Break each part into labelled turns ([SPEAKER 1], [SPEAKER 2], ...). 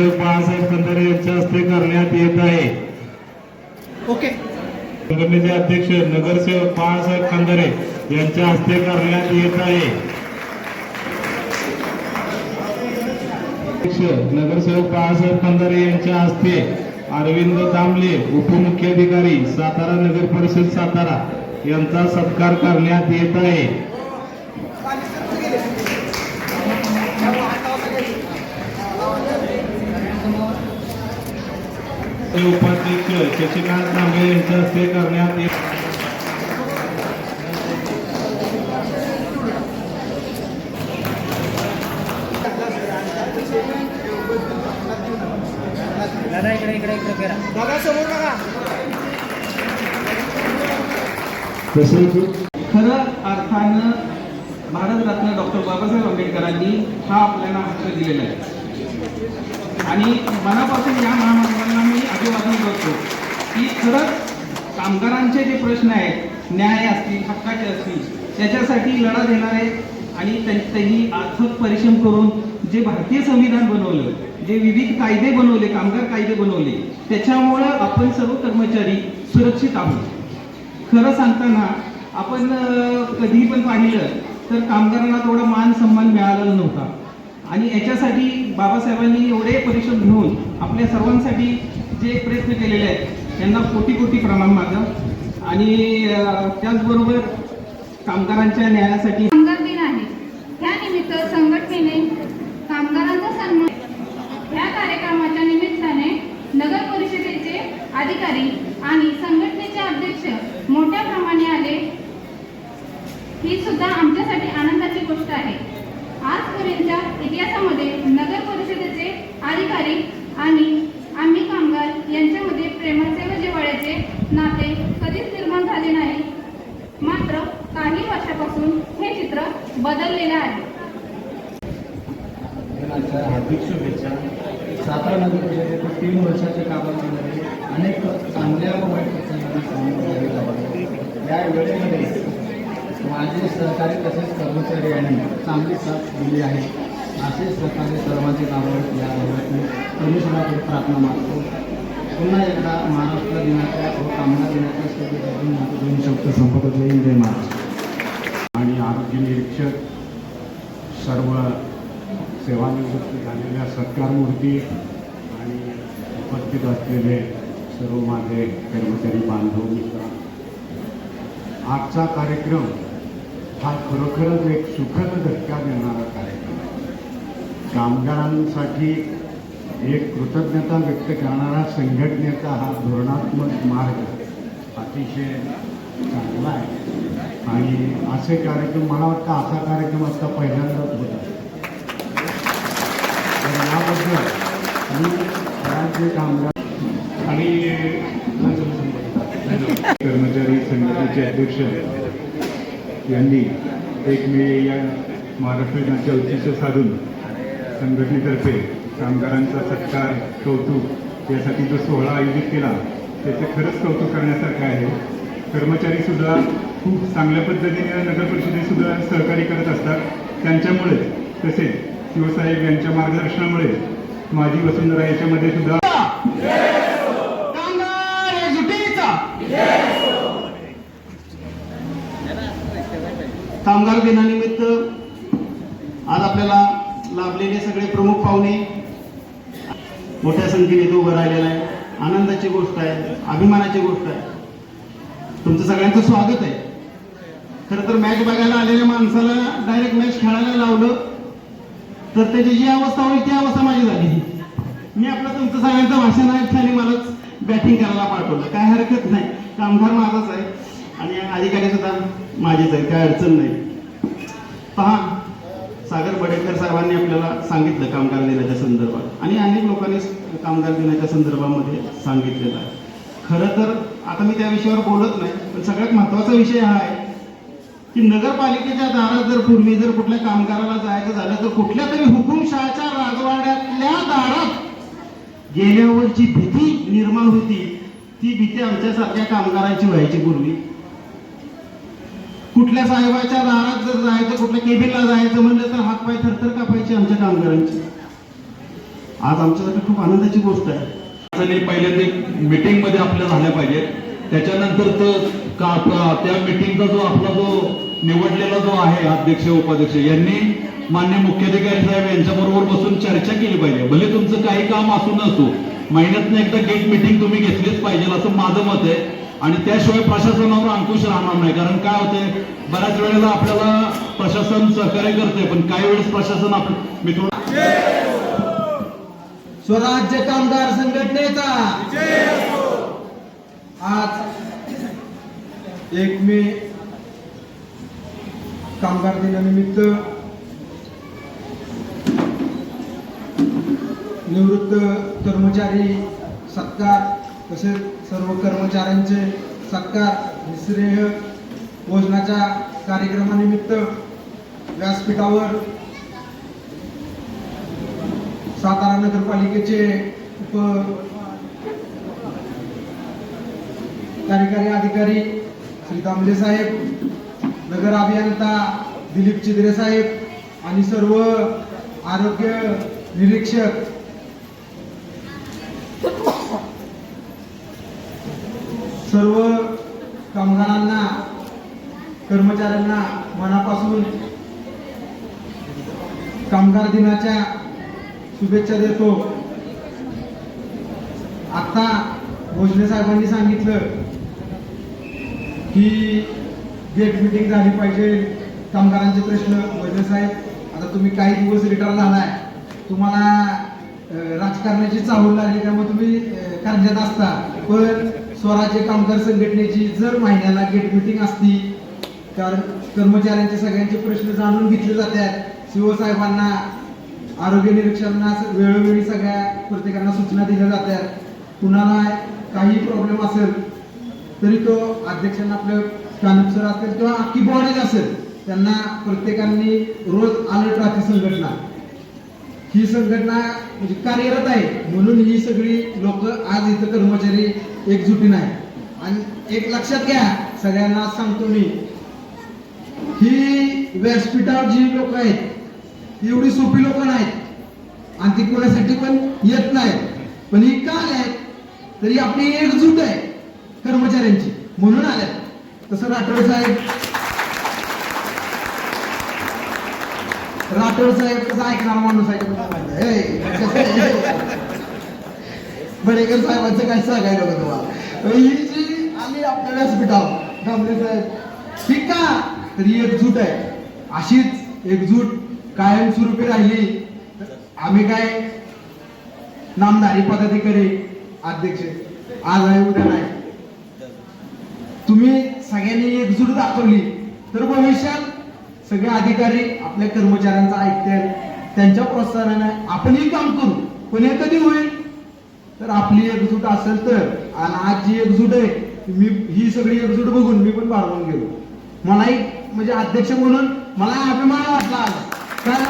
[SPEAKER 1] बाळासाहेब यांच्या हस्ते करण्यात येत आहे.
[SPEAKER 2] ओके.
[SPEAKER 1] संघटनेचे अध्यक्ष नगरसेवक बाळासाहेब खंदारे यांच्या हस्ते करण्यात येत आहे. अध्यक्ष नगरसेवक बाळासाहेब यांच्या हस्ते अरविंद दामले उपमुख्याधिकारी सातारा नगर परिषद सातारा यांचा सत्कार करण्यात येत आहे. ते उपाध्यक्ष शशिकांत कांबळे यांच्या हस्ते करण्यात येत
[SPEAKER 2] दादा इकडे इकडे इकडे फिरा. दादा समोर बघा.
[SPEAKER 1] तसेच
[SPEAKER 3] खरं अर्थानं भारतरत्न डॉक्टर बाबासाहेब आंबेडकरांनी हा आपल्याला हक्क दिलेला आहे. आणि मनापासून या महामानवांना मी अभिवादन करतो की खरंच कामगारांचे जे प्रश्न आहेत न्याय असतील हक्काचे असतील त्याच्यासाठी लढा देणारे आणि त्यां- त्यांनी अथक परिश्रम करून जे भारतीय संविधान बनवलं जे विविध कायदे बनवले कामगार कायदे बनवले त्याच्यामुळं आपण सर्व कर्मचारी सुरक्षित आहोत. खरं सांगताना आपण कधी पण पाहिलं तर कामगारांना थोडा मान सन्मान मिळालेला नव्हता. आणि याच्यासाठी बाबासाहेबांनी एवढे परिश्रम घेऊन आपल्या सर्वांसाठी जे प्रयत्न केलेले आहेत त्यांना कोटी कोटी प्रणाम माझं. आणि त्याचबरोबर कामगारांच्या न्यायासाठी
[SPEAKER 4] कामगार दिन आहे. त्यानिमित्त संघटनेने कामगारांचा सन्मान या कार्यक्रमाच्या निमित्ताने नगर परिषदेचे अधिकारी आणि संघटनेचे अध्यक्ष मोठ्या प्रमाणे आले. ही सुद्धा आमच्यासाठी आनंदाची गोष्ट आहे आजपर्यंतच्या इतिहासामध्ये नगर परिषदेचे अधिकारी आणि आम्ही कामगार यांच्यामध्ये प्रेमाचे व जिव्हाळ्याचे नाते कधीच निर्माण झाले नाही. मात्र काही वर्षापासून हे चित्र बदललेलं आहे.
[SPEAKER 5] हार्दिक शुभेच्छा. सातारा नगर परिषदेच्या तीन वर्षाच्या कामामध्ये अनेक चांगल्या व वाईट प्रसंगांना सामोरं जावे लागले या वेळेमध्ये माझे सहकारी तसेच कर्मचारी यांनी चांगली साथ दिली आहे. असे सहकार्य सर्वांचे लाभावेत या मी परमेश्वराकडे प्रार्थना मागतो. पुन्हा एकदा महाराष्ट्र दिनाच्या व कामगार दिनाच्या शुभेच्छा माझे दोन शब्द संपत. जय जय महाराष्ट्र.
[SPEAKER 6] आणि आरोग्य निरीक्षक सर्व सेवानिवृत्त झालेल्या सत्कारमूर्ती आणि उपस्थित असलेले सर्व माझे कर्मचारी बांधव मित्र. आजचा कार्यक्रम हा खरोखरच एक सुखद धक्का देणारा कार्यक्रम आहे. कामगारांसाठी एक कृतज्ञता व्यक्त करणारा संघटनेचा हा धोरणात्मक मार्ग अतिशय चांगला आहे. आणि असे कार्यक्रम मला वाटतं असा कार्यक्रम आता पहिल्यांदाच होत आहे. तर याबद्दल मी राज्य कामगार
[SPEAKER 1] आणि कर्मचारी संघटनेचे अध्यक्ष यांनी एक मे या महाराष्ट्र उद्दिष्ट साधून संघटनेतर्फे कामगारांचा सत्कार कौतुक यासाठी जो सोहळा आयोजित केला त्याचं खरंच कौतुक करण्यासारखं आहे. कर्मचारी सुद्धा खूप चांगल्या पद्धतीने नगर परिषदेसुद्धा सहकार्य करत असतात. त्यांच्यामुळे तसेच शिवसाहेब यांच्या मार्गदर्शनामुळे माझी वसुंधरा याच्यामध्ये सुद्धा
[SPEAKER 3] कामगार कामगार दिनानिमित्त आज आपल्याला लाभलेले सगळे प्रमुख पाहुणे मोठ्या संख्येने इथं उभं राहिलेलं आहे. आनंदाची गोष्ट आहे अभिमानाची गोष्ट आहे. तुमचं सगळ्यांचं स्वागत आहे. खरं तर मॅच बघायला आलेल्या माणसाला डायरेक्ट मॅच खेळायला लावलं. तर त्याची जी अवस्था होईल ती अवस्था माझी झाली. मी आपलं तुमचं सगळ्यांचं भाषण आहे आणि मलाच बॅटिंग करायला पाठवलं. काय हरकत नाही. कामगार माझाच आहे आणि अधिकारी सुद्धा माझेच आहे काय अडचण नाही. पहा सागर बडेकर साहेबांनी आपल्याला सांगितलं कामगार दिनाच्या संदर्भात. आणि अनेक लोकांनी कामगार दिनाच्या संदर्भामध्ये सांगितलेलं आहे. खरं तर आता मी त्या विषयावर बोलत नाही पण सगळ्यात महत्त्वाचा विषय हा आहे की नगरपालिकेच्या दारात जर पूर्वी जर कुठल्या कामगाराला जायचं झालं तर कुठल्या तरी हुकुमशहाच्या राजवाड्यातल्या दारात गेल्यावरची भीती निर्माण होती. ती भीती आमच्यासारख्या कामगारांची व्हायची पूर्वी. कुठल्या साहेबाच्या दारात जर जायचं कुठल्या केबिनला जायचं म्हणलं तर हातपाय थरथर कापायचे आमच्या कामगारांची. आज आमच्यासाठी खूप आनंदाची गोष्ट आहे.
[SPEAKER 7] पहिल्यांदा मीटिंगमध्ये आपल्या झाल्या पाहिजेत. त्याच्यानंतर त्या मीटिंगचा जो आपला जो निवडलेला जो आहे अध्यक्ष उपाध्यक्ष यांनी मान्य मुख्याधिकारी साहेब यांच्याबरोबर बसून चर्चा केली पाहिजे. भले तुमचं काही काम असू नसो महिन्यातनं एकदा गेट मीटिंग तुम्ही घेतलीच पाहिजे असं माझं मत आहे. आणि त्याशिवाय प्रशासनावर अंकुश राहणार नाही. कारण काय होतंय बऱ्याच वेळेला आपल्याला प्रशासन सहकार्य करते पण काही वेळेस प्रशासन आपण मित्र
[SPEAKER 8] स्वराज्य कामगार संघटनेचा. आज एक मे कामगार दिनानिमित्त निवृत्त कर्मचारी सत्कार तसेच सर्व कर्मचाऱ्यांचे सत्कार निश्रेय भोजनाच्या कार्यक्रमानिमित्त व्यासपीठावर सातारा नगरपालिकेचे उप कार्यकारी अधिकारी श्री तांबले साहेब नगर अभियंता दिलीप चिद्रे साहेब आणि सर्व आरोग्य निरीक्षक. सर्व कामगारांना कर्मचाऱ्यांना मनापासून कामगार दिनाच्या शुभेच्छा देतो. आता भोजने साहेबांनी सांगितलं की गेट मिटिंग झाली पाहिजे. कामगारांचे प्रश्न भोजने साहेब आता तुम्ही काही दिवस रिटायर झालाय. तुम्हाला राजकारणाची चाहूल लागली त्यामुळे तुम्ही अं, कार्यरत असता. पण स्वराज्य कामगार संघटनेची जर महिन्याला गेट मिटिंग असती कारण कर्मचाऱ्यांचे सगळ्यांचे प्रश्न जाणून घेतले जातात. सीओ साहेबांना आरोग्य निरीक्षणास वेळोवेळी सगळ्या प्रत्येकांना सूचना दिल्या जातात. कुणाला काही प्रॉब्लेम असेल तरी तो अध्यक्षांना आपलं कानप सर असेल किंवा अख्खी बॉडीज असेल त्यांना प्रत्येकांनी रोज अलर्ट राहते संघटना. ही संघटना म्हणजे कार्यरत आहे म्हणून ही सगळी लोक आज इथं कर्मचारी एकजुटीन आहे आणि एक लक्षात घ्या सगळ्यांना सांगतो मी ही व्यासपीठावर जी लोक आहेत एवढी सोपी लोक नाहीत. आणि ती कोणासाठी पण येत नाहीत. पण ही का आल्यात तरी आपली एकजूट आहे कर्मचाऱ्यांची. म्हणून आल्यात. तसं राठोड साहेब. राठोड साहेब कसं ऐकणार माणूस आहे बडेकर साहेबांचं काय सांगायला बघ तुम्हाला. ही जी आम्ही आपल्या व्यासपीठावर दामले साहेब ठीक का तरी एकजूट आहे? अशीच एकजूट कायमस्वरूपी राहिली तर आम्ही काय नामधारी पदाधिकारी अध्यक्ष? आज आहे उद्या नाही. तुम्ही सगळ्यांनी एकजूट दाखवली तर भविष्यात सगळे अधिकारी आपल्या कर्मचाऱ्यांचा ऐकतील त्यांच्या प्रोत्साहनाने आपणही काम करू. पण हे कधी होईल? तर आपली एकजूट असेल तर आणि आज जी एकजूट आहे मी ही सगळी एकजूट बघून मी पण भारावून गेलो मलाही म्हणजे अध्यक्ष म्हणून मला अभिमान वाटला काय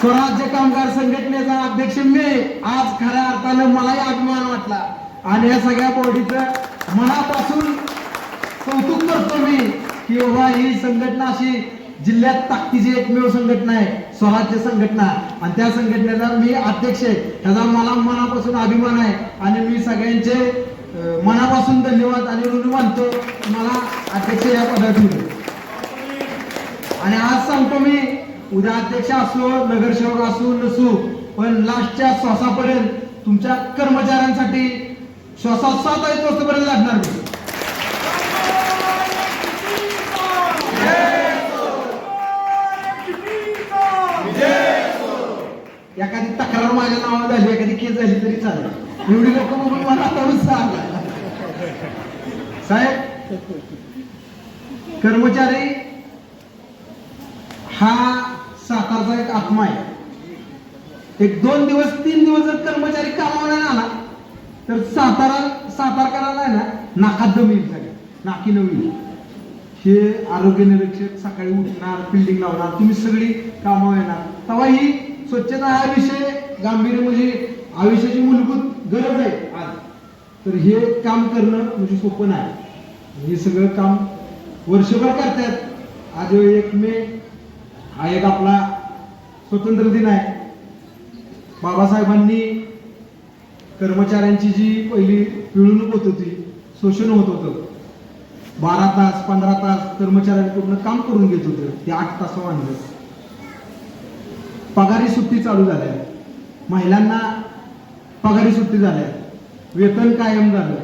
[SPEAKER 8] स्वराज्य कामगार संघटनेचा अध्यक्ष मी आज खऱ्या अर्थानं मलाही अभिमान वाटला. आणि या सगळ्या बॉडीचं मनापासून कौतुक करतो मी की बाबा ही संघटना अशी जिल्ह्यात ताकदीची एकमेव संघटना आहे स्वराज्य संघटना. आणि त्या संघटनेचा मी अध्यक्ष आहे. त्याचा मला मनापासून अभिमान आहे. आणि मी सगळ्यांचे मनापासून धन्यवाद आणि ऋण मानतो. मला अध्यक्ष या पदावर आणि आज सांगतो मी उद्या अध्यक्ष असो नगरसेवक असो नसू पण लास्टच्या श्वासापर्यंत तुमच्या कर्मचाऱ्यांसाठी श्वासात आहे तोपर्यंत लागणार मी. एखादी तक्रार माझ्या नावावर झाली एखादी केस झाली तरी चालेल. एवढी लोक बघून मला आता उत्साह साहेब कर्मचारी हा सातारचा एक आत्मा आहे. एक दोन दिवस तीन दिवस जर कर्मचारी कामावर आला तर सातारा सातारकराला आहे ना नाकात दम येईल सगळ्या. नाकी नवीन हे आरोग्य निरीक्षक सकाळी उठणार बिल्डिंग लावणार तुम्ही सगळी कामावर येणार. तेव्हा ही स्वच्छता हा विषय गांभीर्य म्हणजे आयुष्याची मूलभूत गरज आहे आज. तर हे काम करणं म्हणजे सोपं नाही. हे सगळं काम वर्षभर करतात आज एक मे हा एक आपला स्वतंत्र दिन आहे. बाबासाहेबांनी कर्मचाऱ्यांची जी पहिली पिळवणूक होत होती शोषण होत होतं बारा तास पंधरा तास कर्मचाऱ्यांकडून काम करून घेत होतं. ते आठ तास आणलं पगारी सुट्टी चालू झाल्या. महिलांना पगारी सुट्टी झाल्या. वेतन कायम झालं.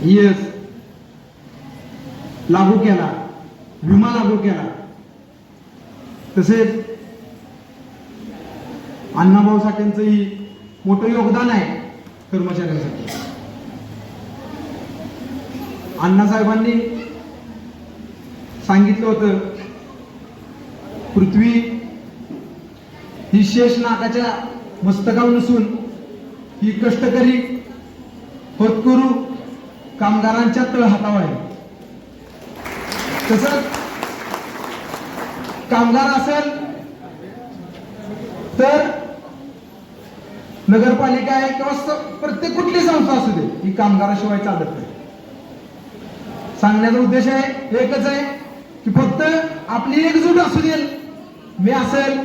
[SPEAKER 8] येस लागू केला. विमा लागू केला. तसेच अण्णाभाऊ साठेंचंही मोठं योगदान आहे कर्मचाऱ्यांसाठी. अण्णासाहेबांनी सांगितलं होतं पृथ्वी ही शेष नाकाच्या मस्तकावर नसून ही कष्टकरी होतकरू कामगारांच्या तळहातावर आहे. तसंच कामगार असेल तर नगरपालिका आहे किंवा प्रत्येक कुठली संस्था असू दे ही कामगाराशिवाय चालत नाही. सांगण्याचा उद्देश आहे एकच आहे की फक्त आपली एकजूट असू दे मी असेल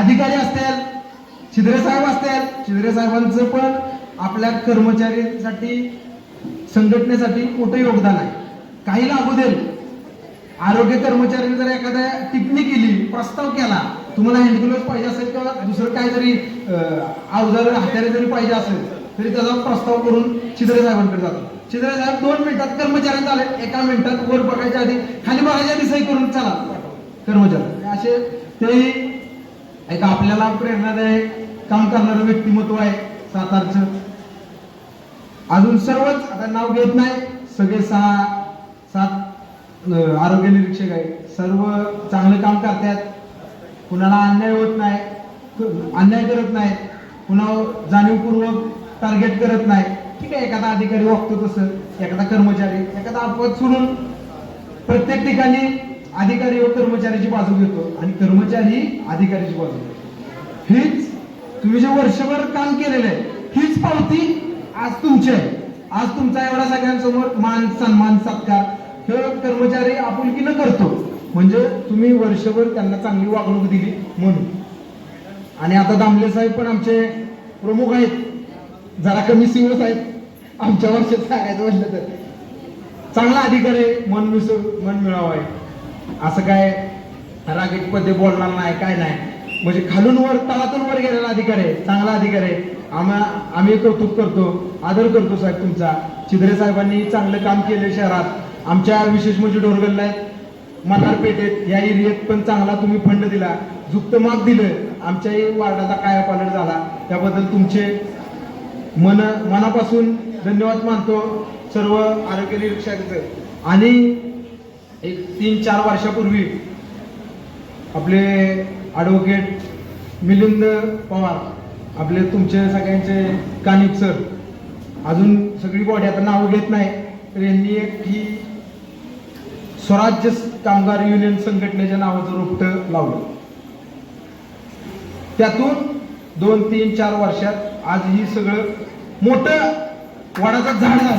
[SPEAKER 8] अधिकारी असतील छिद्रे साहेब असतील छिद्रे साहेबांचं पण आपल्या कर्मचाऱ्यांसाठी संघटनेसाठी मोठं योगदान आहे. काही लागू देईल आरोग्य कर्मचाऱ्यांनी जर एखाद्या टिप्पणी केली प्रस्ताव केला तुम्हाला हँड पाहिजे असेल किंवा दुसरं काय जरी अवजार हत्यारे जरी पाहिजे असेल तरी त्याचा प्रस्ताव करून छिद्रे साहेबांकडे जातो. छिद्रे साहेब दोन मिनिटात कर्मचाऱ्यांचा आले एका मिनिटात वर बघायच्या आधी खाली बघायच्या आधी सही करून चला. कर्मचारी. असे तेही एक आपल्याला प्रेरणादायक काम करणारं व्यक्तिमत्व आहे सातारचं. अजून सर्वच आता नाव घेत नाही सगळे सहा सात आरोग्य निरीक्षक आहे सर्व चांगलं काम करतात. कुणाला अन्याय होत नाही अन्याय करत नाहीत. कुणा जाणीवपूर्वक टार्गेट करत नाही ठीक आहे एखादा अधिकारी वागतो तसं एखादा कर्मचारी एखादा अपवाद सोडून प्रत्येक ठिकाणी अधिकारी व कर्मचाऱ्याची बाजू घेतो आणि कर्मचारी अधिकाऱ्याची बाजू घेतो. हीच तुम्ही जे वर्षभर काम केलेलं आहे हीच पावती आज तुमची आहे. आज तुमचा एवढा सगळ्यांसमोर मान सन्मान सत्कार हे कर्मचारी आपुलकीनं करतो. म्हणजे तुम्ही वर्षभर त्यांना चांगली वागणूक दिली म्हणून. आणि आता दामले साहेब पण आमचे प्रमुख आहेत. जरा कमी सिंह आहेत आमच्या वर्षात सांगायचं म्हटलं तर चांगला अधिकार आहे, मन मिसळ मन मिळावं आहे. असं काय रागीट पद्धे बोलणार नाही काय नाही. म्हणजे खालून वर तळातून वर गेलेला अधिकार आहे चांगला अधिकार आहे. आम्हा आम्ही कौतुक करतो आदर करतो साहेब तुमचा. चिद्रे साहेबांनी चांगलं काम केलं शहरात. आमच्या विशेष म्हणजे डोरगल्ला मल्हार पेठेत या एरियात पण चांगला तुम्ही फंड दिला. जुक्त माग दिलं. आमच्याही वार्डाचा कायापालट झाला. त्याबद्दल तुमचे मन मनापासून धन्यवाद मानतो. सर्व आरोग्य निरीक्षकांचं. आणि एक तीन चार वर्षापूर्वी आपले ॲडव्होकेट मिलिंद पवार आपले तुमचे सगळ्यांचे कानिप सर अजून सगळी बॉडी आता नाव घेत नाही तर यांनी एक ही स्वराज्य कामगार युनियन संघटनेच्या नावाचं रोपट लावलं. त्यातून दोन तीन चार वर्षात आज ही सगळं मोठं वाडाचं झाड झालं.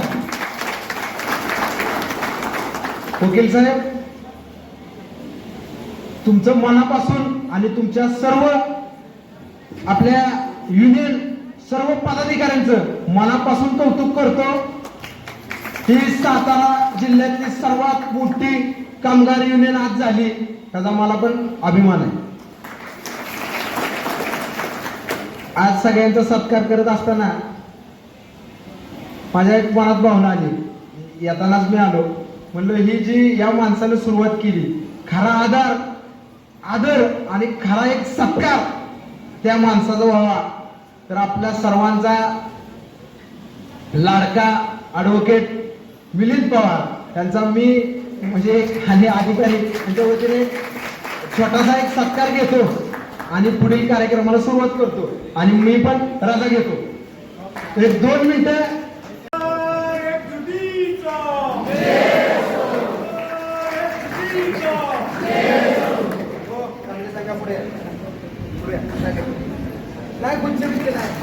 [SPEAKER 8] वकील साहेब तुमचं मनापासून आणि तुमच्या सर्व आपल्या युनियन सर्व पदाधिकाऱ्यांचं मनापासून कौतुक करतो. ही सातारा जिल्ह्यातली सर्वात मोठी कामगार युनियन आज झाली त्याचा मला पण अभिमान आहे. आज सगळ्यांचा सत्कार करत असताना माझ्या एक मनात भावना आली. येतानाच मी आलो. म्हणलं ही जी या माणसानं सुरुवात केली खरा आधार आदर आणि खरा एक सत्कार त्या माणसाचा व्हावा. तर आपल्या सर्वांचा लाडका ॲडव्होकेट मिलिंद पवार यांचा मी म्हणजे आणि अधिकारी. यांच्या वतीने छोटासा एक सत्कार घेतो आणि पुढील कार्यक्रमाला सुरुवात करतो. आणि मी पण रजा घेतो. एक दोन मिनिटं. नाही गुंचे नाही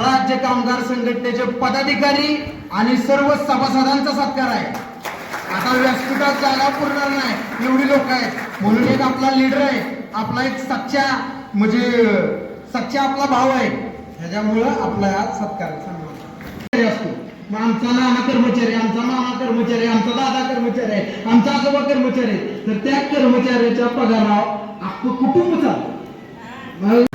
[SPEAKER 8] राज्य कामगार संघटनेचे पदाधिकारी आणि सर्व सभासदांचा सत्कार आहे. आता व्यासपीठात जागा पुरणार नाही. एवढी लोक आहेत. म्हणून एक आपला लीडर आहे. आपला एक सच्चा म्हणजे सच्चा आपला भाव आहे. ह्याच्यामुळं आपला हा सत्कार सन्मान असतो. मग आमचा नाना कर्मचारी आमचा मामा कर्मचारी आमचा दादा कर्मचारी आहे. आमचा आजोबा कर्मचारी आहे. तर त्या कर्मचाऱ्याच्या पगारावर आपलं कुटुंब चालतं